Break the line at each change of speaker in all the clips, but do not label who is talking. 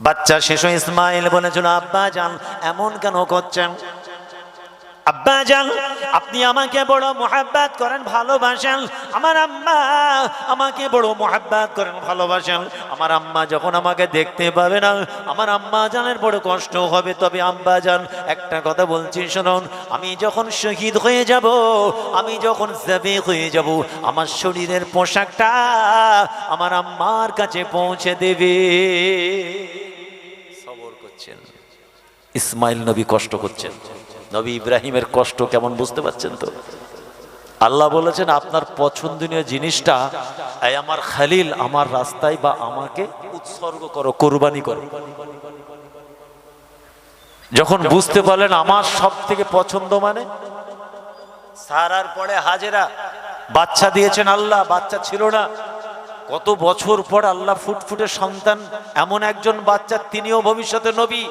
বাচ্চা শিশু ইসমাইল বলেছিল আব্বা যান। এমন কেন করছেন? আব্বা যান, আপনি আমাকে বড় মোহাব্বত করেন, ভালোবাসেন। আমার আম্মা আমাকে বড় মোহাব্বত করেন, ভালোবাসেন। আমার আম্মা যখন আমাকে দেখতে পাবে না, আমার আম্মা জানের বড় কষ্ট হবে। তবে আম্মা যান, একটা কথা বলছি, শুনুন। আমি যখন শহীদ হয়ে যাব, আমি যখন জবে হয়ে যাব, আমার শরীরের পোশাকটা আমার আম্মার কাছে পৌঁছে দেবে। ইসমাইল নবী কষ্ট করছেন। নবী ইব্রাহিমের কষ্ট কেমন বুঝতে পারছেন তো? আল্লাহ বলেছেন, আপনার পছন্দনীয় জিনিসটা আমার খালিল, আমার রাস্তায় বা আমাকে উৎসর্গ করো, কোরবানি করো। যখন বুঝতে পারলেন আমার সব থেকে পছন্দ মানে সারার পরে হাজেরা, বাচ্চা দিয়েছেন আল্লাহ, বাচ্চা ছিল না। কত বছর পর আল্লাহ ফুটফুটে সন্তান, এমন একজন বাচ্চা, তিনিও ভবিষ্যতে নবী।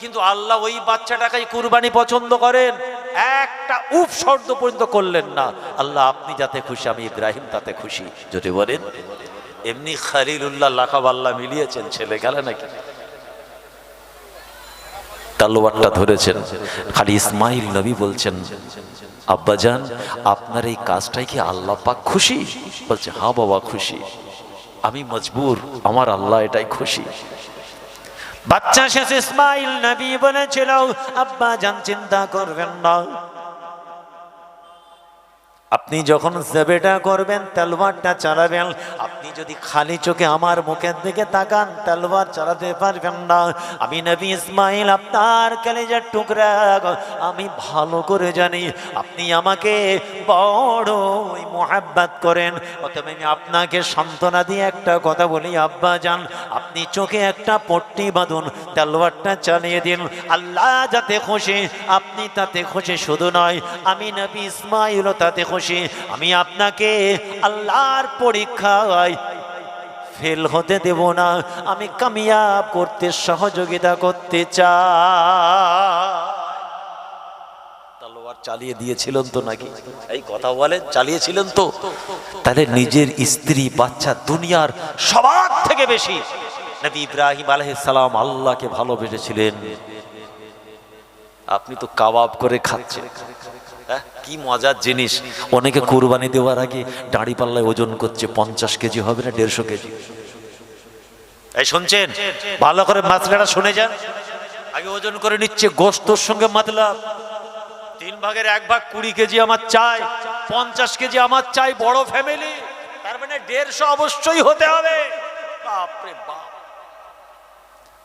কিন্তু আল্লাহ ওই বাচ্চাটাকেই কুরবানি পছন্দ করেন। একটা উপ শব্দ পর্যন্ত করলেন না। আল্লাহ, আপনি যাতে খুশি, আমি ইব্রাহিম তাতে খুশি। যদি বলেন, এমনি খালিলুল্লাহ, লাকাব আল্লাহ মিলিয়েছেন, ছেলে গেলে নাকি? তালোয়ারটা ধরেছেন। খালি ইসমাইল নবী বলছেন আব্বাজান আপনার এই কাজটাই কি আল্লাহ পাক খুশি? বলছে হা বাবা, খুশি। আমি মজবুর, আমার আল্লাহ এটাই খুশি। বাচ্চা শেষ ইসমাইল নবী বলেছিল, আব্বা জান চিন্তা করবেন না। আপনি যখন জেবেটা করবেন তেলবারটা চালাবেন, আপনি যদি খালি চোখে আমার মুখের দিকে তাকান তেলবার চালাতে পারবেন না। আমি নবী ইসমাইল, আপনার কলেজের টুকরা, আমি ভালো করে জানি, আপনি আমাকে বড়ই মোহাব্বত করেন। অতএব আমি আপনাকে সান্ত্বনা দিয়ে একটা কথা বলি, আব্বা যান আপনি চোখে একটা পট্টি বাঁধুন তেলবারটা চালিয়ে দিন। আল্লাহ যাতে খুশি, আপনি তাতে খুশি শুধু নয়, আমি নবী ইসমাইলও তাতে খুশি। আমি আপনাকে আল্লাহর পরীক্ষায় ফেল হতে দেব না। আমি কামিয়াব করতে, সহযোগিতা করতে তালোয়ার চালিয়ে দিয়েছিলেন তো নাকি? এই কথা বলেন, চালিয়েছিলেন তো। তাহলে নিজের স্ত্রী, বাচ্চা, দুনিয়ার সবার থেকে বেশি নবী ইব্রাহিম সালাম আল্লাহকে ভালোবেসেছিলেন। আপনি তো কাবাব করে খাচ্ছেন। কি মজার জিনিস? অনেকে কুরবানি দেওয়ার আগে দাড়ি পাল্লায় ওজন করছে, পঞ্চাশ কেজি হবে না দেড়শো কেজি? এই শুনছেন? ভালো করে মাতলাটা শুনে যান। আগে ওজন করে নিচ্ছে, গোস্তর সঙ্গে মাতলাম তিন ভাগের এক ভাগ কুড়ি কেজি আমার চাই, পঞ্চাশ কেজি আমার চাই, বড় ফ্যামিলি তার মানে দেড়শো অবশ্যই হতে হবে। বাপরে বাপ।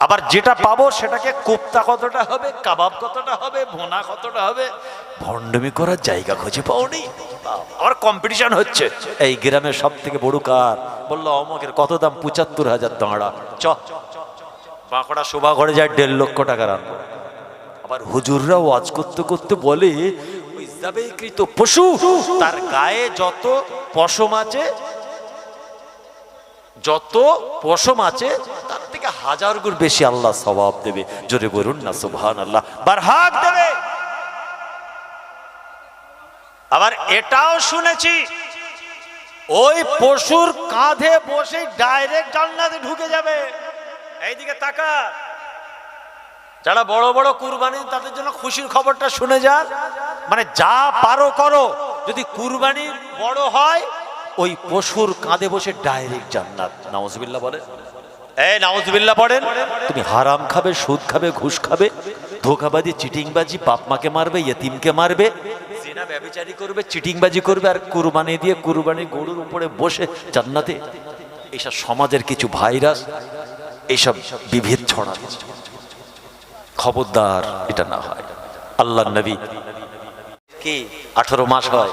আবার যেটা পাবো সেটাকে কোপ্তা কতটা হবে, কাবাব কতটা হবে, ভোনা কতটা হবে, ভণ্ডমি করার জায়গা খুঁজে পাওনি। আবার কম্পিটিশন হচ্ছে। এই গ্রামের সব থেকে বড় কার? বলল, অমকের কত দাম? পঁচাত্তর হাজার দাঁড়া, চ। বাঁকড়া শোভা ঘরে যায় দেড় লক্ষ টাকার আনব আবার হুজুররা ওয়াজ করতে করতে বলে, ওই পশু, তার গায়ে যত পশম আছে যত পশম আছে, তার থেকে হাজার গুণ বেশি আল্লাহ স্বভাব দেবে। জোরে বলুন না সুবহান আল্লাহ বার হাত দেবে। আবার এটাও শুনেছি, ওই পশুর কাঁধে বসে ডাইরেক্ট জান্নাতে ঢুকে যাবে। এইদিকে তাকা। যারা বড় বড় কুরবানি তাদের জন্য খুশির খবরটা শুনে যান মানে যা পারো করো। যদি কুরবানি বড় হয় ওই পশুর কাঁধে বসে ডাইরেক্ট জান্নাত। নাউজবিল্লাহ বলে এই নাউজবিল্লাহ পড়েন। তুমি হারাম খাবে সুদ খাবে ঘুষ খাবে ধোকাবাজি চিটিংবাজি বাপ মাকে মারবে ইয়েতিমকে মারবে জিনা ব্যভিচারি করবে চিটিংবাজি করবে আর কুরবানি দিয়ে কুরবানি গরুর উপরে বসে জান্নাতে এইসব সমাজের কিছু ভাইরাস এইসব বিভেদ ছড়াচ্ছে খবরদার এটা না হয়। আল্লাহ নবী। কি? আঠারো মাস হয়।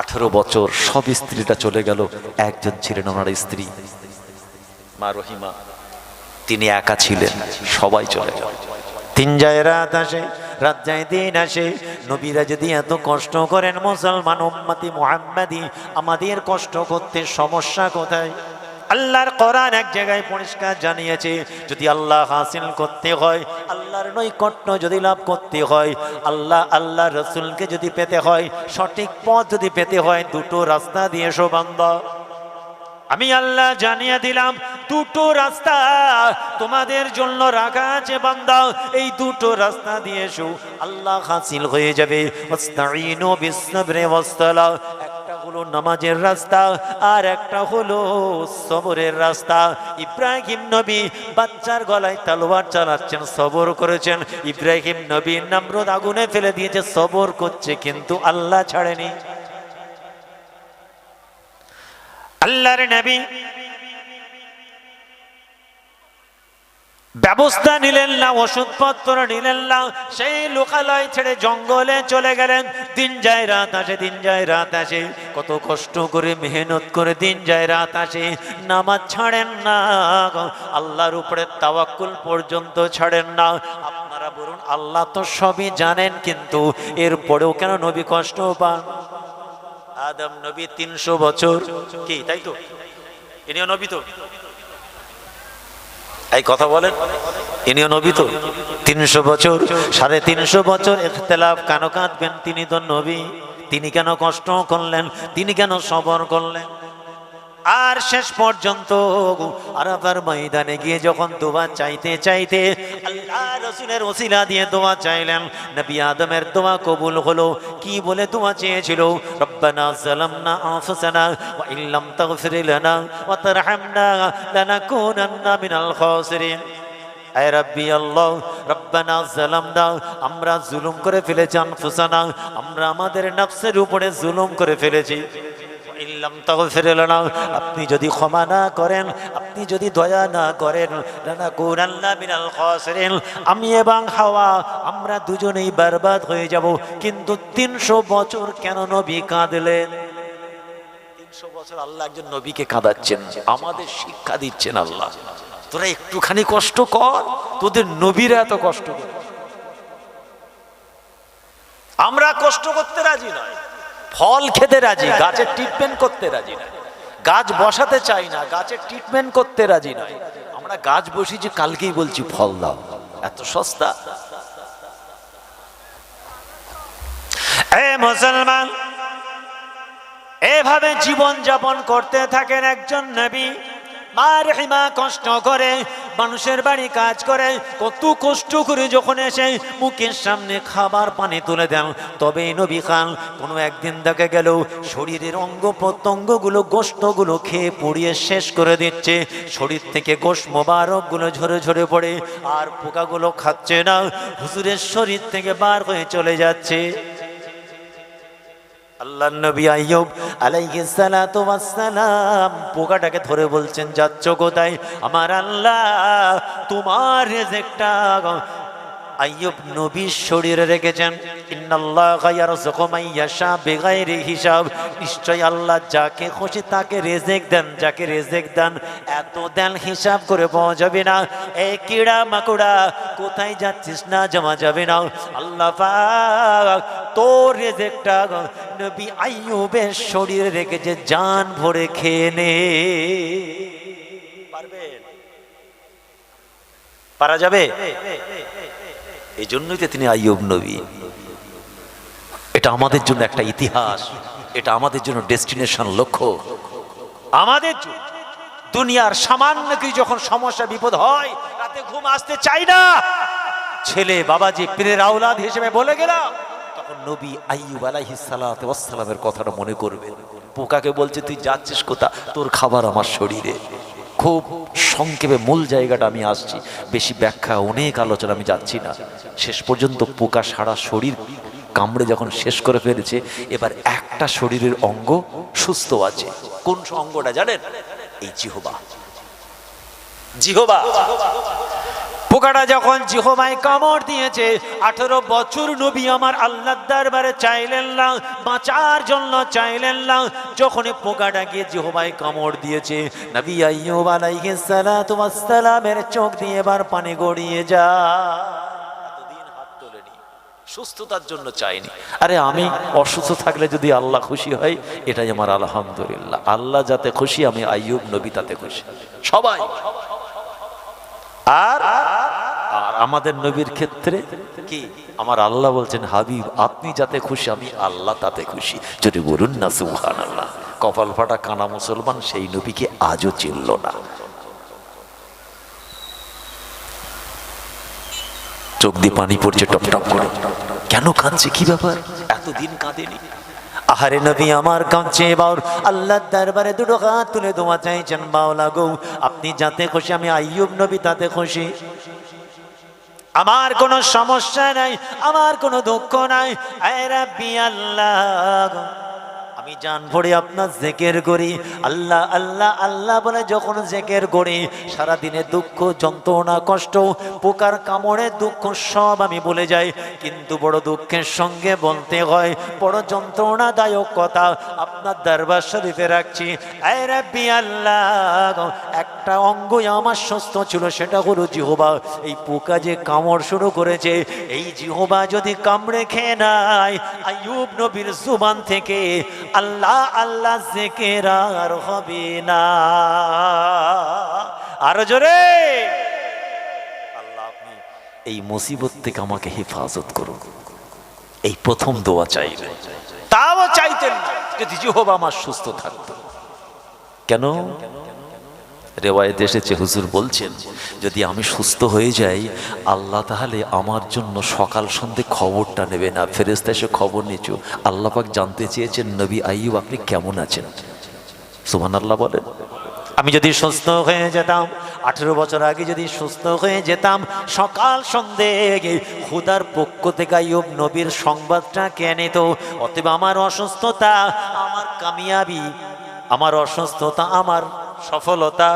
আঠারো বছর সব স্ত্রীটা চলে গেল। একজন ছিলেন ওনার স্ত্রী। মা রহিমা, তিনি একা ছিলেন, সবাই চলে গেল। তিন যায় রাত আসে, রাত যায় দিন আসে। নবীরা যদি এত কষ্ট করেন, মুসলমান উম্মতি মোহাম্মাদি, আমাদের কষ্ট করতে সমস্যা কোথায়? আল্লাহর কোরআন এক জায়গায় পরিষ্কার জানিয়েছে, যদি আল্লাহ হাসিল করতে হয়, আল্লাহর নৈকট্য যদি লাভ করতে হয়, আল্লাহ আল্লাহ রসুলকে যদি পেতে হয়, সঠিক পথ যদি পেতে হয়, দুটো রাস্তা দিয়ে শোবান্ধ আমি আল্লাহ জানিয়ে দিলাম, দুটো রাস্তা তোমাদের জন্য রাখা আছে বান্দা, এই দুটো রাস্তা দিয়ে এসো। আল্লাহ হাসিল হয়ে যাবে। হলো নামাজের রাস্তা, আর একটা হলো সবরের রাস্তা। ইব্রাহিম নবী বাচ্চার গলায় তালোয়ার চালাচ্ছেন, সবর করেছেন। ইব্রাহিম নবী নাম্রদ আগুনে ফেলে দিয়েছে, সবর করছে, কিন্তু আল্লাহ ছাড়েনি। আল্লাহর নবী ব্যবস্থা নিলেন না, ওষুধপত্র নিলেন না, সেই লোকালয় ছেড়ে জঙ্গলে চলে গেলেন। দিন যায় রাত আসে, দিন যায় রাত আসে। কত কষ্ট করে, মেহনত করে দিন যায় রাত আসে। নামাজ ছাড়েন না আল্লাহর উপরে তাওয়াক্কুল পর্যন্ত ছাড়েন না। আপনারা বলুন, আল্লাহ তো সবই জানেন কিন্তু এরপরেও কেন নবী কষ্ট পান? আদম নবী তিনশো বছর। কি, তাই তো? ইনিও নবী তো? এই কথা বলেন? ইনিও নবী তো। তিনশো বছর, সাড়ে তিনশো বছর ইখতলাফ কেন কাঁদবেন? তিনি তো নবী। তিনি কেন কষ্ট করলেন? তিনি কেন সবর করলেন? আর শেষ পর্যন্ত আরাফার ময়দানে গিয়ে যখন দোয়া চাইতে চাইতে আল্লাহ রসুলের ওসিলা দিয়ে দোয়া চাইলেন, নবী আদমের দোয়া কবুল হলো। কি বলে দোয়া চেয়েছিল? রব্বানা জালামনা আনফুসানা ওয়া ইল্লাম তাগফির লানা ওয়া তারহামনা লানাকুনান্না মিনাল খাসিরিন। আয় রাব্বি আল্লাহ, রব্বানা জালামনা আমরা জুলুম করে ফেলেছি আনফুসানা, আমরা আমাদের নফসের উপরে জুলুম করে ফেলেছি। ইল্লাম তাগফির লানা। আপনি যদি ক্ষমা না করেন, আপনি যদি দয়া না করেন, লানাকুনান্না মিনাল খাসিরিন। আমি এবং হাওয়া, আমরা দুজনেই বরবাদ হয়ে যাব। কিন্তু তিনশো বছর কেন নবী কাঁদলেন? তিনশো বছর আল্লাহ একজন নবীকে কাঁদাচ্ছেন, আমাদের শিক্ষা দিচ্ছেন আল্লাহ। তোরা একটুখানি কষ্ট কর, তোদের নবীরা এত কষ্ট করে। আমরা কষ্ট করতে রাজি নয়। ফল খেতে রাজি গাছের ট্রিটমেন্ট করতে রাজি না। গাছ বসাতে চাই না গাছের ট্রিটমেন্ট করতে রাজি নয় আমরা গাছ বসিয়েছি কালকেই বলছি, ফল দাও, এত সস্তা। এ মুসলমান, এভাবে জীবন যাপন করতে থাকেন একজন নবী। মার হিমা কষ্ট করে, মানুষের বাড়ি কাজ করে, কত কষ্ট করে যখন এসে মুখের সামনে খাবার পানি তুলে দেন তবে নবী খান কোনো একদিন দেখা গেল, শরীরের অঙ্গ প্রত্যঙ্গগুলো গোস্তগুলো খেয়ে পুড়িয়ে শেষ করে দিচ্ছে। শরীর থেকে গোশ মোবারকগুলো ঝরে ঝরে পড়ে, আর পোকাগুলো খাচ্ছে না, হুজুরের শরীর থেকে বার হয়ে চলে যাচ্ছে। আল্লাহ নবী আইয়ুব আলাইহিস সালাতু ওয়াস সালাম পোকাটাকে ধরে বলছেন, যাচ্ছ কোথায়? আমার আল্লাহ, তোমার রিজিকটা আইয়ুব নবীর শরীরে রেখেছেন হিসাব। আল্লাহ যাকে খুশি তাকে দেন, যাকে দেন, এত দেন হিসাব করে পাওয়া যাবে না। মাকুড়া, কোথায় জমা যাবে না। নবী শরীরে রেখেছে, জান ভরে খেয়ে নে। পারা যাবে? এই জন্যই তো তিনি আইয়ুব নবী। এটা আমাদের জন্য একটা ইতিহাস, এটা আমাদের জন্য ডেস্টিনেশন লক্ষ্য। আমাদের দুনিয়ার সামান্য কিছু যখন সমস্যা, বিপদ হয়, রাতে ঘুম আসতে চাই না। ছেলে বাবাজি পীরের আওলাদ হিসেবে বলে গেলাম, তখন নবী আইয়ুব আলাইহিস সালাতু ওয়াস সালামের কথাটা মনে করবে। পোকাকে বলছে, তুই যাচ্ছিস কোথা? তোর খাবার আমার শরীরে। খুব সংক্ষেপে মূল জায়গাটা আমি আসছি। বেশি ব্যাখ্যা, অনেক আলোচনা আমি যাচ্ছি না। শেষ পর্যন্ত পোকা সারা শরীর কামড়ে যখন শেষ করে ফেলেছে, এবার একটা শরীরের অঙ্গ সুস্থ আছে। কোন অঙ্গটা জানেন? এই জিহবা। জিহবা। পোকাটা যখন জিহবাই কামড় দিয়েছে, আঠেরো বছর নবী আমার আল্লাহ দরবারে চাইলেন না, বাঁচার জন্য চাইলেন না যখন পোকাটা গিয়ে জিহবাই কামড় দিয়েছে, নবী আইয়ুব আলাইহিস সালাতু ওয়াস সালামের চোখ দিয়ে এবার পানি গড়িয়ে যা। সুস্থতার জন্য চাইনি। আরে আমি অসুস্থ থাকলে যদি আল্লাহ খুশি হয়, এটাই আমার আলহামদুলিল্লাহ। আল্লাহ যাতে খুশি, আমি আইয়ুব নবী তাতে খুশি। সবাই আর আমাদের নবীর ক্ষেত্রে কি? আমার আল্লাহ বলছেন, হাবিব, আপনি যাতে খুশি, আমি আল্লাহ তাতে খুশি। যদি বলুন না সুহান আল্লাহ কপাল ফাটা কানা মুসলমান, সেই নবীকে আজও চিনল না। চোখ দিয়ে পানি পড়ছে টপ টপ করে। কেন কাঁদছে, কি ব্যাপার? এতদিন কাঁদেনি। আহারে নবী আমার কাঁচে বাউর আল্লাহর দরবারে দুটো হাত তুলে দোয়া চাইছেন বাউলা গো, আপনি যাতে খুশি, আমি আইয়ুব নবী তাতে খুশি। আমার কোনো সমস্যা নাই, আমার কোনো দুঃখ নাই। আল্লাহ আমি জান ভরে আপনার জেকের করি আল্লাহ আল্লাহ আল্লাহ বলে যখন জেকের করি সারাদিনে দুঃখ, যন্ত্রণা, কষ্ট, পোকার কামড়ে দুঃখ সব আমি বলে যাই। কিন্তু বড় দুঃখের সঙ্গে বলতে হয়, বড় যন্ত্রণাদায়ক কথা আপনার দরবার শরীফে রাখছি। আল্লাহ একটা অঙ্গই আমার সুস্থ ছিল, সেটা হলো জিহবা। এই পোকা যে কামড় শুরু করেছে, এই জিহবা যদি কামড়ে খেয়ে নাই আইয়ুব নবীর জুবান থেকে আল্লাহ আল্লাহ আর হবে না। আরও জোরে। আল্লাহ আপনি এই মুসিবত থেকে আমাকে হেফাজত করুন। এই প্রথম দোয়া চাই তাও চাইতেন যদি জিহবা আমার সুস্থ থাকতো কেন? রেওয়ায়ত এসেছে, হুজুর বলছেন, যদি আমি সুস্থ হয়ে যাই, আল্লাহ তাহলে আমার জন্য সকাল সন্ধে খবরটা নেবে না। ফেরেস্তা এসে খবর নিচু আল্লাহ পাক জানতে চেয়েছেন, নবী আইয়ুব আপনি কেমন আছেন? সুমান আল্লাহ বলেন। আমি যদি সুস্থ হয়ে যেতাম, আঠেরো বছর আগে যদি সুস্থ হয়ে যেতাম, সকাল সন্ধে খুদার পক্ষ থেকে আইয়ুব নবীর সংবাদটা কে নিত? অতএব আমার অসুস্থতা, আমার কামিয়াবি, আমার অসুস্থতা, আমার সফলতা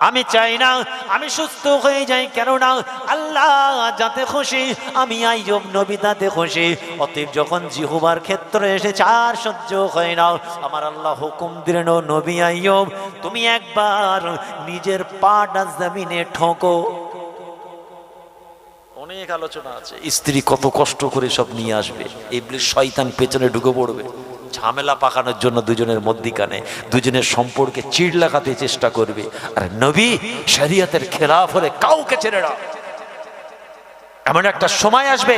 আমি চাই না, আমি সুস্থ হয়ে যাই, কেননা আল্লাহ যাতে খুশি, আমি আইয়ব নবী তাতে খুশি। অতীব যখন জিহুবার ক্ষেত্রে এসে চার সহ্য হয় না, আমার আল্লাহ হুকুম দিলেন, "ও নবী আইয়ব, তুমি একবার নিজের পাটা জমিনে ঠোকো। অনেক আলোচনা আছে, স্ত্রী কত কষ্ট করে সব নিয়ে আসবে ইবলিশ শয়তান পেছনে ঢুকে পড়বে। ঝামেলা পাকানোর জন্য দুজনের মধ্যিখানে, দুজনের সম্পর্কে চিড় লাগাতে চেষ্টা করবে। আর নবী, শরিয়তের খেলাফ হলে কাউকে ছেড়ে না এমন একটা সময় আসবে,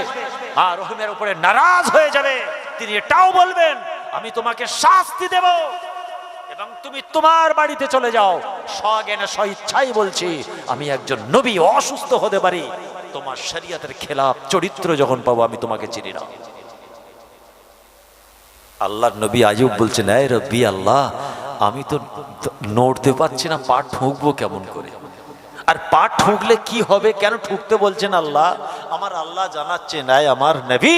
আর রহিমের উপরে নারাজ হয়ে যাবে। তিনি এটাও বলবেন, আমি তোমাকে শাস্তি দেব এবং তুমি তোমার বাড়িতে চলে যাও। স্বজ্ঞানে স্বইচ্ছাই বলছি, আমি একজন নবী, অসুস্থ হতে পারি। তোমার শরিয়তের খেলাফ চরিত্র যখন পাবো, আমি তোমাকে চিনি না। আল্লাহর নবী আয়ুব বলছেন, এই রব্বি আল্লাহ, আমি তো নড়তে পারছি না, পা ঠুকবো কেমন করে? আর পা ঠুকলে কি হবে, কেন ঠুকতে বলছেন আল্লাহ? আমার আল্লাহ জানাচ্ছেন, এই আমার নবী,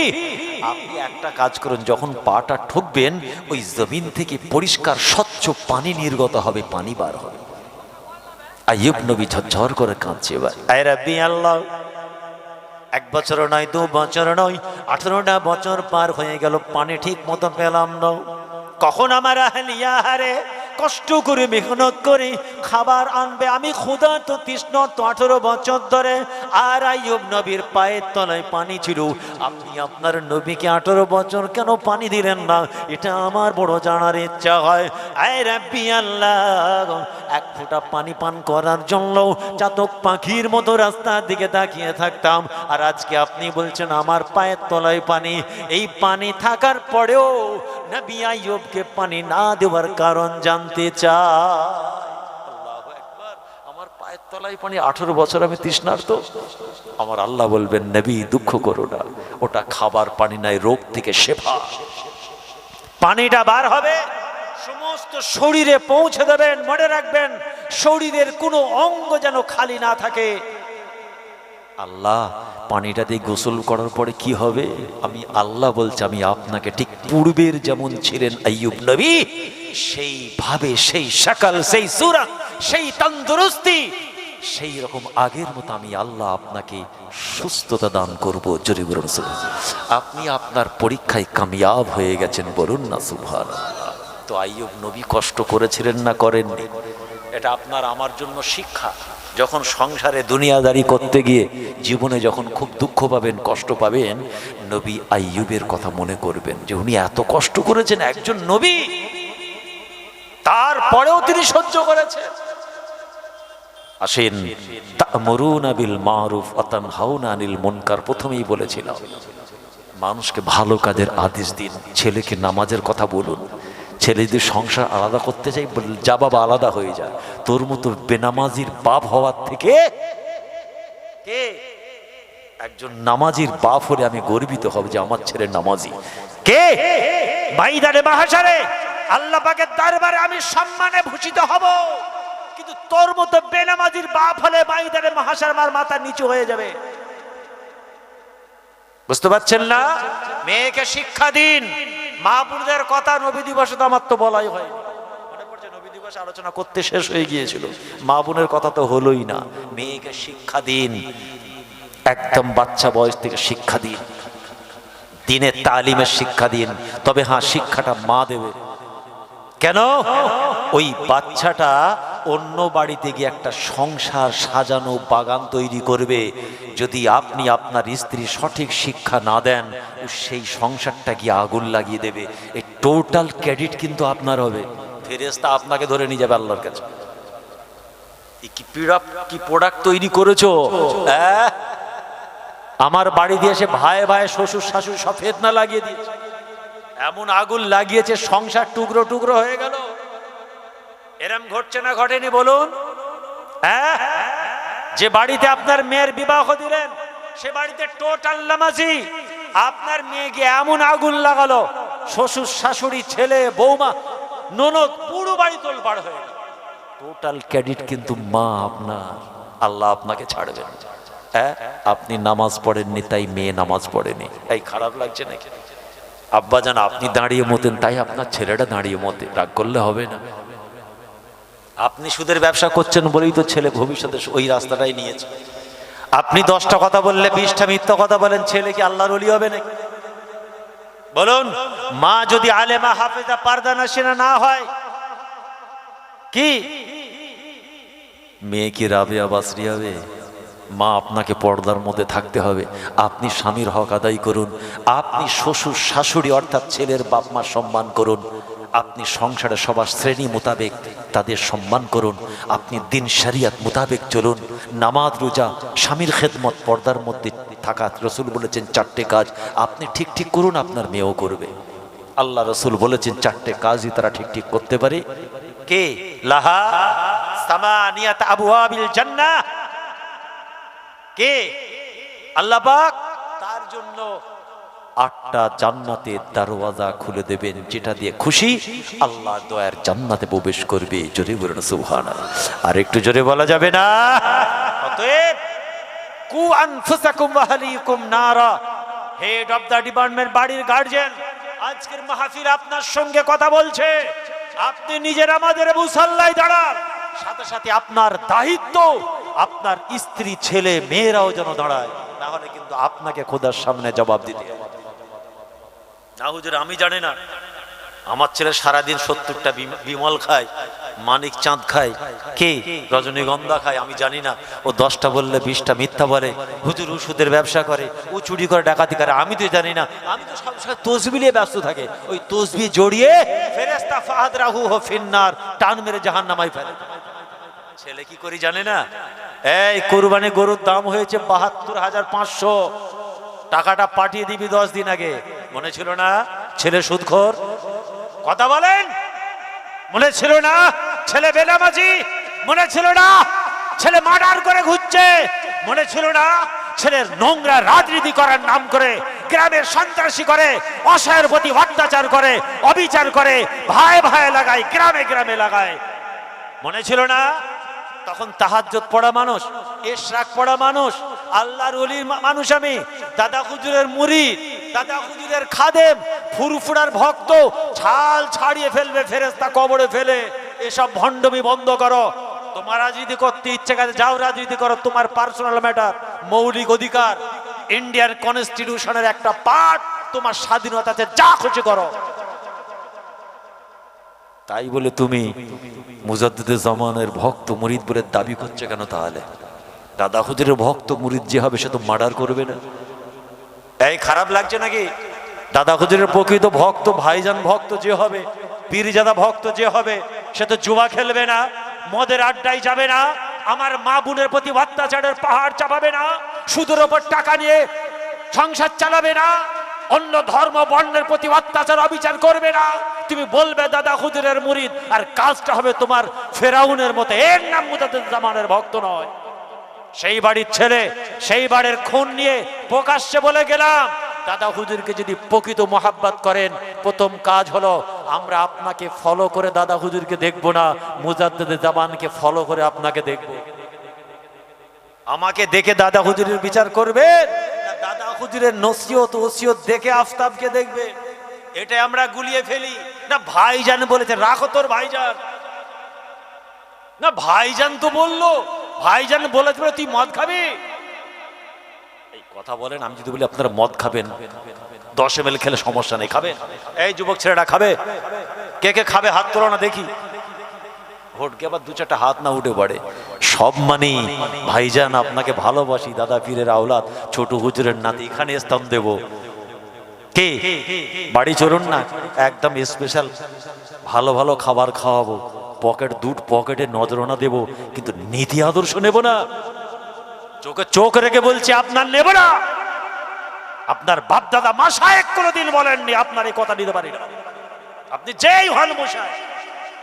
আপনি একটা কাজ করুন, যখন পাটা ঠুকবেন, ওই জমিন থেকে পরিষ্কার, স্বচ্ছ পানি নির্গত হবে, পানি বার হবে। আইয়ুব নবী ঝরঝর করে কাঁদছে এবার। রব্বি আল্লাহ এক বছর নয়, দু বছর নয়, আঠেরোটা বছর পার হয়ে গেল, পানি ঠিক মতো পেলাম না। কখন আমার আহলিয়া হারে কষ্ট করে, মেহনত করে খাবার আনবে। আমি ক্ষুধা তো তৃষ্ণ তো আঠারো বছর ধরে আর আইয়ুব নবীর পায়ের তলায় পানি ছিল। আপনি আপনার নবীকে আঠারো বছর কেন পানি দিলেন না? এটা আমার বড় জানার ইচ্ছা হয়। আয় রাব্বি আল্লাহ। এক ফোঁটা পানি পান করার জন্য চাতক পাখির মতো রাস্তার দিকে তাকিয়ে থাকতাম। আর আজকে আপনি বলছেন, আমার পায়ের তলায় পানি। এই পানি থাকার পরেও নবী আইয়ুবকে পানি না দেওয়ার কারণ জানতে চায়। পায়ের তলায় পানি আঠারো বছর আমি তৃষ্ণার্ত। আমার আল্লাহ বলবেন, নবী, দুঃখ করো না। ওটা খাবার পানি নাই রোগ থেকে শেফা। পানিটা বার হবে। সমস্ত শরীরে পৌঁছে দেবেন, মনে রাখবেন, শরীরের কোনো অঙ্গ যেন খালি না থাকে। আল্লাহ, পানিটা দিয়ে গোসল করার পরে কি হবে? আমি আল্লাহ বলছি, আমি আপনাকে ঠিক পূর্বের যেমন ছিলেন আইয়ুব নবী সেইভাবে, সেই সকাল সেই সুরা, সেই তন্দুরস্তি, সেই রকম আগের মতো আমি আল্লাহ আপনাকে সুস্থতা দান করব। বলুন আপনি আপনার পরীক্ষায় কামিয়াব হয়ে গেছেন, বলুন না সুভান তো আইয়ুব নবী কষ্ট করেছিলেন না করেননি? এটা আপনার, আমার জন্য শিক্ষা। যখন সংসারে দুনিয়াদারি করতে গিয়ে জীবনে যখন খুব দুঃখ পাবেন, কষ্ট পাবেন, নবী আইয়ুবের কথা মনে করবেন যে, উনি এত কষ্ট করেছেন, একজন নবী। তারপরেও তিনি সহ্য করেছেন। আসেন, তা'মুরুনা বিল মারুফ ওয়া তানহাউনা আনিল মুনকার প্রথমেই বলেছিলাম মানুষকে ভালো কাজের আদেশ দিন, ছেলেকে নামাজের কথা বলুন। ছেলে যদি সংসার আলাদা করতে চাই যা বাবা আলাদা হয়ে যায়। তোর মতো বেনামাজির বাপ হওয়ার থেকে একজন নামাজির বাপ হলে আমি গর্বিত হব যে আমার ছেলে নামাজি। কে? মাইদানে মাহাসারে আল্লাহ পাকের দরবারে আমি সম্মানে ভূষিত হব। কিন্তু তোর মতো বেনামাজির বাপ হলে মাইদানে মাহাসার মার মাথা নিচু হয়ে যাবে। বুঝতে পারছেন না? মেয়েকে শিক্ষা দিন। মা কথা নবী দিবসে তো আমার তো বলাই হয় আলোচনা করতে শেষ হয়ে গিয়েছিল। মা বোনের কথা তো হলোই না। মেয়েকে শিক্ষা দিন। একদম বাচ্চা বয়স থেকে শিক্ষা দিন। দিনের তালিমের শিক্ষা দিন। তবে হ্যাঁ শিক্ষাটা মা দেবে। কেন? ওই বাচ্চাটা অন্য বাড়িতে গিয়ে একটা সংসার সাজানো বাগান তৈরি করবে। যদি আপনি আপনার স্ত্রী সঠিক শিক্ষা না দেন সেই সংসারটা গিয়ে আগুন লাগিয়ে দেবে। এই টোটাল ক্রেডিট কিন্তু আপনার হবে। ফেরেস্তা আপনাকে ধরে নিয়ে যাবে আল্লাহর কাছে। কি পিড়া, কি প্রোডাক্ট তৈরি করেছ? আমার বাড়ি দিয়ে এসে ভাই ভাই, শ্বশুর শাশুড় সব ফেতনা লাগিয়ে দিয়েছে। এমন আগুন লাগিয়েছে, সংসার টুকরো টুকরো হয়ে গেল। এরম ঘটছে না ঘটেনি বলুন? হ্যাঁ? যে বাড়িতে আপনার মেয়ের বিবাহ দিলেন, সে বাড়িতে টোটাল নামাজি। আপনার মেয়েকে এমন আগুন লাগালো, শ্বশুর, শাশুড়ি, ছেলে, বৌমা, ননদ, পুরো বাড়ি তোল পাড় হয়ে গেল। টোটাল ক্রেডিট কিন্তু মা আপনার। আল্লাহ আপনাকে ছাড়বেন। হ্যাঁ? আপনি নামাজ পড়েননি, তাই মেয়ে নামাজ পড়েনি। তাই খারাপ লাগছে নাকি? আব্বা জান, আপনি দাঁড়িয়ে মতেন, তাই আপনার ছেলেটা দাঁড়িয়ে মতে, রাগ করলে হবে না। আপনি সুদের ব্যবসা করছেন বলেই তো ছেলে ভবিষ্যতে ওই রাস্তাটাই নিয়েছে। আপনি দশটা কথা বললে, বিশটা মিথ্যা কথা বলেন, ছেলে কি আল্লাহর অলি হবে নাকি? বলুন, মা যদি আলেমা, হাফেজা পারদানা সেনা না হয়, কি? মেয়ে কি রাবেয়া বাসরি হবে মা আপনাকে পর্দার মধ্যে থাকতে হবে। আপনি স্বামীর হক আদায় করুন। আপনি শ্বশুর, শাশুড়ি অর্থাৎ ছেলের বাপ মা সম্মান করুন। আপনি সংসারে সবার শ্রেণি মোতাবেক তাদের সম্মান করুন। আপনি দিন শরিয়াত মোতাবেক চলুন। নামাজ, রোজা, স্বামীর খেদমত পর্দার মধ্যে থাকা রসুল বলেছেন চারটে কাজ। আপনি ঠিক ঠিক করুন, আপনার মেয়েও করবে। আল্লাহ রসুল বলেছেন, চারটে কাজই তারা ঠিক ঠিক করতে পারে। কে? লাহা সামানিয়াত আবওয়াবিল জান্নাহ। কে? আল্লাহ তার জন্য আটটা জান্নাতের দরওয়াজা খুলে দেবেন, যেটা দিয়ে খুশি আল্লাহ দয়ার জান্নাতে প্রবেশ করবে। জোরে বলুন, সুবহানাল্লাহ। আর একটু জোরে বলা যাবে না? অতএব, কু হেড অফ বাড়ির আজকের আপনার সঙ্গে কথা বলছে। আপনি নিজের আমাদের মুসাল্লায় দাঁড়ান। সাথে সাথে আপনার দায়িত্ব, আপনার স্ত্রী, ছেলে, মেয়েরাও যেন দাঁড়ায়। তাহলে কিন্তু আপনাকে খোদার সামনে জবাব দিতে। না হুজুর, আমি জানি না। আমার ছেলে সারাদিন সত্তরটা বিমল খায়, মানিক চাঁদ খায়, কে রজনীগন্ধা খায়, আমি জানি না। ও দশটা বললে বিশটা মিথ্যা বলে। হুজুর ওষুধের ব্যবসা করে, ও চুরি করে ডাকাতি করে, আমি তো জানি না। আমি তো সবসময় তসবি নিয়ে ব্যস্ত থাকে। ওই তসবি জড়িয়ে ফেরেস্তা ফাহাদ রাহু হো ফিন্নার টান মেরে জাহান নামাই ফেলে। ছেলে কি করি জানে না? এই কোরবানি গরুর দাম হয়েছে বাহাত্তর হাজার পাঁচশো। টাকাটা পাঠিয়ে দিবি দশ দিন আগে। মনে ছিল না? ছেলে সুদখোর? কথা বলেন? মনে ছিল না? ছেলে বেনামাজি? মনে ছিল না? ছেলে মার্ডার করে ঘুরছে? মনে ছিল না? ছেলের নোংরা রাজনীতি করার নাম করে, গ্রামের সন্ত্রাসী করে, অসহায়ের প্রতি অত্যাচার করে, অবিচার করে, ভাই ভাই লাগায়, গ্রামে গ্রামে লাগায়। মনে ছিল না? তখন তাহাজ্জত পড়া মানুষ এশরাক পড়া মানুষ, আল্লাহর অলির মানুষ আমি, দাদা হুজুরের মুড়ি দাদা হুজুরের খাদেম, ফুরফুরার ভক্ত, ছাল ছাড়িয়ে ফেলবে ফেরেস্তা কবরে ফেলে, এসব ভণ্ডমি বন্ধ করো। তোমার রাজনীতি করতে ইচ্ছে করে যাও রাজনীতি করো, তোমার পার্সোনাল ম্যাটার মৌলিক অধিকার ইন্ডিয়ান কনস্টিটিউশনের একটা পার্ট তোমার স্বাধীনতাতে যা খুশি করো। তাই বলে তুমি মুজাদ্দিদে জামানের ভক্ত মুরিদ বলে দাবি করছে কেন তাহলে? দাদা হুজুরের ভক্ত মুরিদ যে হবে সে তো মার্ডার করবে না। এই খারাপ লাগছে নাকি? দাদা হুজুরের প্রকৃত ভক্ত, ভাইজান ভক্ত যে হবে, পীরজাদা ভক্ত যে হবে, সে তো জুয়া খেলবে না, মদের আড্ডায় যাবে না, আমার মা বোনের প্রতি অত্যাচারের পাহাড় চাপাবে না, সুদের ওপর টাকা নিয়ে সংসার চালাবে না অন্য ধর্ম বর্ণের প্রতি অত্যাচার, অবিচার করবে না। তুমি বলবে, দাদা হুজুরের মুরিদ, আর কাজটা হবে তোমার ফেরাউনের মতো। এর নাম মুজাদ্দিদ জামানের ভক্ত নয়। সেই বাড়ির ছেলে, সেই বাড়ির খুন নিয়ে প্রকাশ্যে বলে গেলাম, দাদা হুজুরকে যদি প্রকৃত মোহাব্বত করেন, প্রথম কাজ হলো আমরা আপনাকে ফলো করে দাদা হুজুরকে দেখব না, মুজাদ্দেদ জামানকে ফলো করে আপনাকে দেখব। আমাকে দেখে দাদা হুজুরের বিচার করবে না দাদা হুজুরের নসিহত ওসিয়ত দেখে আফতাবকে দেখবে। এটা আমরা গুলিয়ে ফেলি। না, ভাইজান বলেছে, রাখো তোর ভাইজান। না, ভাইজান তো বলল, ভাইজান বলেছে তুই মদ খাবি? এই কথা বলেন, আমি যদি বলি, আপনারা মদ খাবেন। দশ এম খেলে সমস্যা নেই খাবে এই যুবক ছেলেরা খাবে? কে কে খাবে? হাত তোলো না দেখি। ভোটকে আবার দু চারটা হাত না উঠে পড়ে। সব মানি ভাইজান আপনাকে ভালোবাসি, দাদা পীরের আওলাদ, ছোট হুজুরের নাতি, এখানে স্থান দেব। কে? বাড়ি চলুন না, একদম স্পেশাল ভালো ভালো খাবার খাওয়াবো, পকেট দুট পকেটে নজরানা দেব, কিন্তু নীতি আদর্শ নেব না। চোখে চোখ রেখে বলছি, আপনার নেব না। আপনার বাপ দাদা মাসায় কোনোদিন বলেননি, আপনার এই কথা নিতে পারি না আপনি যেই হল মশাই।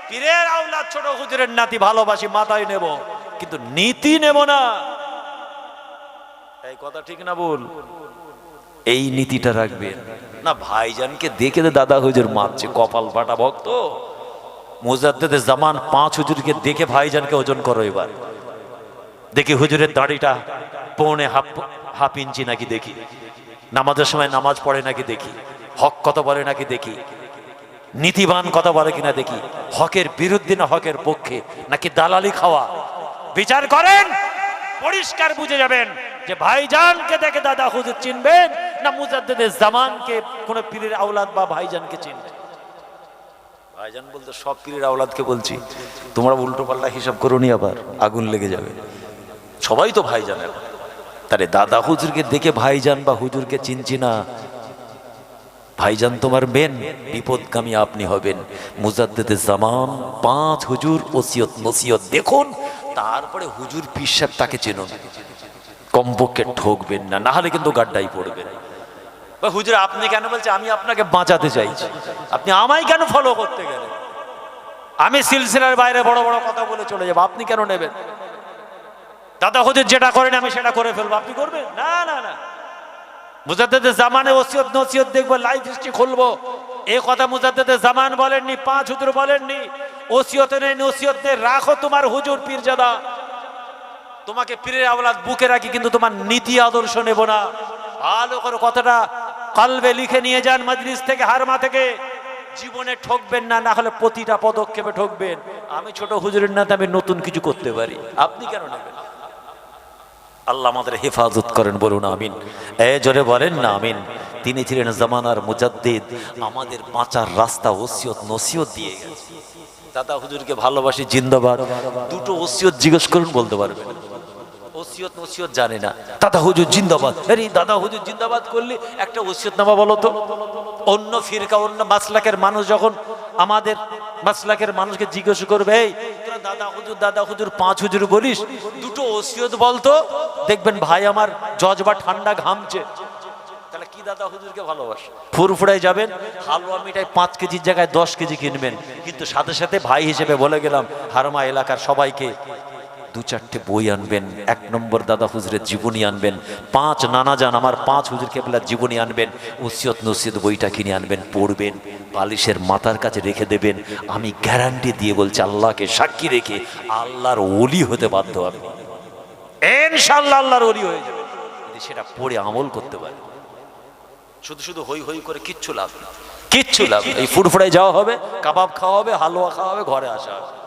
পীরের আওলাদ ছোট হুজুরের নাতি, ভালোবাসি, মাথায় নেব। কিন্তু নীতি নেব না। এই কথা ঠিক না বল এই নীতিটা রাখবেন। না, ভাইজানকে দেখে তো দাদা হুজুর মারছে, কপাল ফাটা ভক্ত। মুজাদ্দেদের জামান পাঁচ হুজুরকে দেখে ভাইজানকে ওজন করো এবার। দেখি হুজুরের দাড়িটা পৌনে হাফ হাফ ইঞ্চি নাকি দেখি। নামাজের সময় নামাজ পড়ে নাকি দেখি। হক কত বলে নাকি দেখি। নীতিবান কথা বলে কিনা দেখি। হকের বিরুদ্ধে না হকের পক্ষে? নাকি দালালি খাওয়া? বিচার করেন, পরিষ্কার বুঝে যাবেন যে ভাইজানকে দেখে দাদা হুজুর চিনবেন না মুজাদ্দেদের জামানকে, কোন পীরের আওলাদ বা ভাইজানকে চিনবেন? ভাইজান বলতে সব পীরের আওলাদকে বলছি। তোমরা উল্টো পাল্টা হিসাব করো নি আবার, আগুন লেগে যাবে। সবাই তো ভাইজান এখন। তাহলে দাদা হুজুরকে দেখে ভাইজান বা হুজুরকে চিনছি না ভাইজান তোমার বেন বিপদগামী আপনি হবেন। মুজাদ্দেদে জামান, পাঁচ হুজুর ওসিয়ত নসিয়ত দেখুন, তারপরে হুজুর পিসাব তাকে চেনুন। কমপক্ষে ঠকবেন না না হলে কিন্তু গাড্ডাই পড়বেন। বা হুজুর, আপনি কেন বলছে আমি আপনাকে বাঁচাতে চাইছি। আপনি আমায় কেন ফলো করতে গেলেন? আমি সিলসিলার বাইরে বড় বড় কথা বলে চলে যাব, আপনি কেন নেবেন? দাদা হুজুর যেটা করেন, আমি সেটা করে ফেলব, আপনি করবেন? না না না। মুজাদ্দেদের জামানে ওসিয়ত নসিয়ত দেখব লাইফ হিস্ট্রি খুলবো। এই কথা মুজাদ্দেদের জামান বলেননি পাঁচ হুজুর বলেননি। ওসিয়ত নেই, নসিয়ত নেই, রাখো তোমার হুজুর পীরজাদা। তোমাকে পীরের আওলাদ বুকে রাখি, কিন্তু তোমার নীতি আদর্শ নেব না। ভালো করে কথাটা কালবে লিখে নিয়ে যান মজলিস থেকে, হারমা থেকে। জীবনে ঠকবেন না না হলে প্রতিটা পদক্ষেপে ঠকবেন। আমি ছোট হুজুরের নাতে আমি নতুন কিছু করতে পারি। আপনি কেন নেবেন? আল্লাহ আমাদের হেফাজত করেন, বলুন আমিন। এ জোরে বলেন না, আমিন। তিনি ছিলেন জামানার মুজাদ্দিদ, আমাদের বাঁচার রাস্তা ওসিয়ত নসিয়ত দিয়ে গেছে। দাদা হুজুরকে ভালোবাসি, জিন্দাবাদ। দুটো ওসিয়ত জিজ্ঞেস করুন, বলতে পারবেন। ওসিয়ত নসিয়ত জানে না। দাদা হুজুর জিন্দাবাদ। আরে, দাদা হুজুর জিন্দাবাদ করলে একটা ওসিয়ত নামা বলো তো। অন্য ফিরকা, অন্য মাসলাকের মানুষ যখন আমাদের মাসলাকের মানুষকে জিজ্ঞেস করবে, এই দাদা হুজুর দাদা হুজুর পাঁচ হুজুর বলিস দুটো ওসিয়ত বলতো দেখবেন ভাই আমার জজবা ঠান্ডা ঘামছে। তাহলে কি দাদা হুজুরকে ভালোবাসে? ফুরফুরায় যাবেন হালুয়া মিঠাই পাঁচ কেজির জায়গায় দশ কেজি কিনবেন। কিন্তু সাথে সাথে ভাই হিসেবে বলে গেলাম হারমা এলাকার সবাইকে দু চারটে বই আনবেন, এক নম্বর দাদা হুজুরের জীবনী আনবেন, পাঁচ নানা যান, আমার পাঁচ হুজুর কেবলার জীবনী আনবেন, উসিয়ত নসিয়ত বইটা কিনে আনবেন, পড়বেন, বালিশের মাথার কাছে রেখে দেবেন, আমি গ্যারান্টি দিয়ে বলছি, আল্লাহকে সাক্ষী রেখে আল্লাহর ওলি হতে বাধ্য হবে। ইনশাল্লাহ আল্লাহর ওলি হয়ে যাবে। যদি সেটা পড়ে আমল করতে পারে। শুধু শুধু হই হই করে কিচ্ছু লাভ কিচ্ছু লাভ। এই ফুরফুরায় যাওয়া হবে, কাবাব খাওয়া হবে, হালুয়া খাওয়া হবে, ঘরে আসা হবে।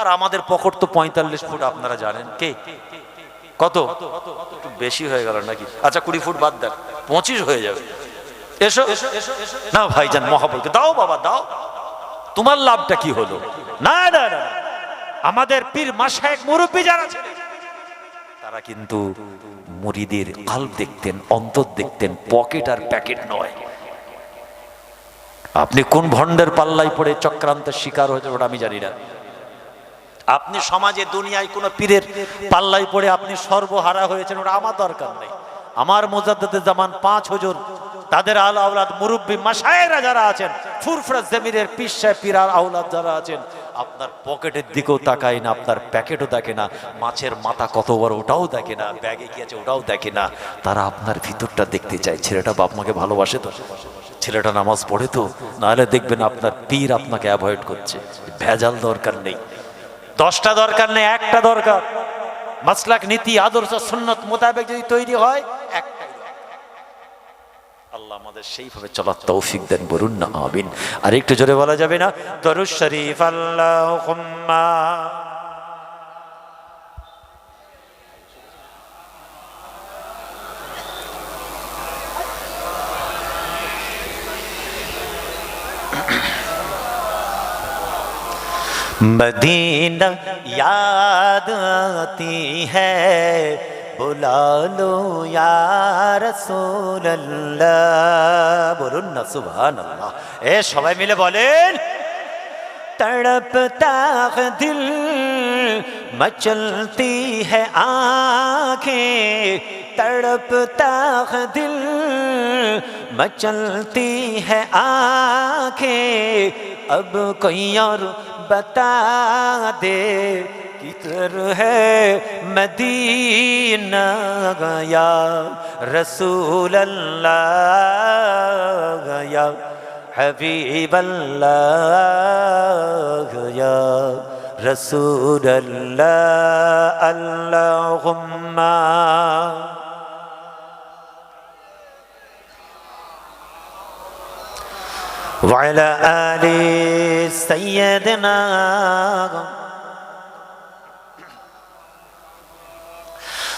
আর আমাদের পকেট তো পঁয়তাল্লিশ ফুট, আপনারা জানেন। কে? কত? বেশি হয়ে গেল নাকি? আচ্ছা কুড়ি ফুট বাদ দেন। পঁচিশ হয়ে যাবে। এসো। না, ভাইজান মহাবলকে দাও বাবা, দাও। তোমার লাভটা কি হলো? না না না আমাদের পীর মাসায়েক মুরব্বী যারা ছিলেন তারা কিন্তু মুরিদের কাল দেখতেন, অন্তর দেখতেন, পকেট আর প্যাকেট নয়। আপনি কোন ভণ্ডের পাল্লাই পড়ে চক্রান্তের শিকার হয়েছে ওটা আমি জানি না। আপনি সমাজে, দুনিয়ায় কোনো পীরের পাল্লাই পড়ে আপনি সর্বহারা হয়েছেন, ওটা আমার দরকার নেই। আমার মোজাদ্দেদের জামান পাঁচ হুজুর, তাদের আল আওলাদ মুরব্বী মাসায়েরা যারা আছেন, ফুরফুরা জমিরের পিসায় পীরার আওলাদ যারা আছেন, আপনার পকেটের দিকেও তাকায় না, আপনার প্যাকেটও দেখে না, মাছের মাথা কত বড় ওটাও দেখে না, ব্যাগে কি আছে ওটাও দেখে না। তারা আপনার ভিতরটা দেখতে চায়, ছেলেটা বাপ মাকে ভালোবাসে তো, ছেলেটা নামাজ পড়ে তো, নাহলে দেখবেন আপনার পীর আপনাকে অ্যাভয়েড করছে, ভেজাল দরকার নেই। দশটা দরকার নেই, একটা দরকার। মাসলাক নীতি, আদর্শ, সুন্নত মোতাবেক যদি তৈরি হয়, একটাই আল্লাহ আমাদের সেইভাবে চলার তৌফিক দেন, বলুন না, আমিন। আর একটু জোরে বলা যাবে না? তরু শরীফ, আল্লাহ مدینہ یاد آتی ہے۔ بلا لو یا رسول اللہ۔ بولن نا، سبحان اللہ۔ اے سبائی ملے بولین۔ تڑپتا دل مچلتی ہے آنکھیں۔ تڑپتا دل مچلتی ہے آنکھیں۔ اب کوئی اور بتا دے کتر ہے مدینہ گیا؟ رسول اللہ گیا، حبیب اللہ گیا، رسول اللہ اللہ غمہ وعلى آل سيدنا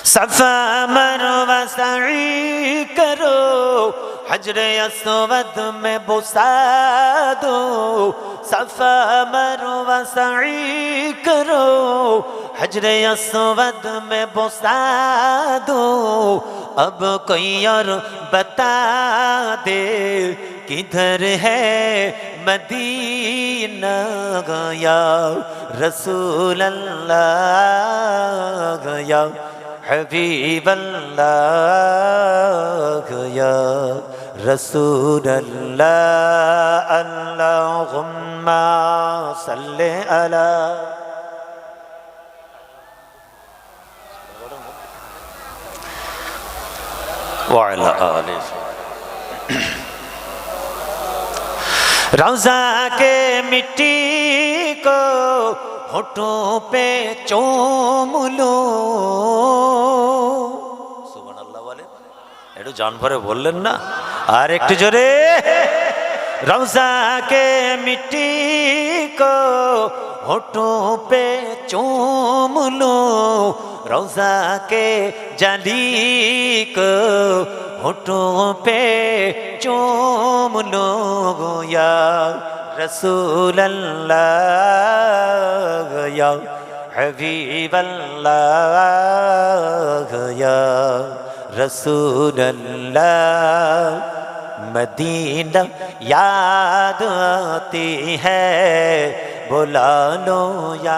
صفا مروہ سعی کرو حجر اسود میں بسا دو صفا مروہ سعی کرو حجر اسود میں بسا دو اب کوئی اور بتا دے किधर है मदीना गया रसूल अल्लाह गया हबीब अल्लाह या रसूल अल्लाह अल्लाहुम्मा सल्ले अला وعلى آله रौजा के मिट्टी को होठों पे चूम लो সুবহানাল্লাহ বলেন একটু জান ভরে বললেন না আর একটু জোরে रौजा के मिट्टी को होठों पे चूम लो रौजा के जली को ہٹوں پہ چوم لو یا رسول اللہ یا حبیب اللہ یا رسول اللہ مدینہ یاد آتی ہے بلا لو یا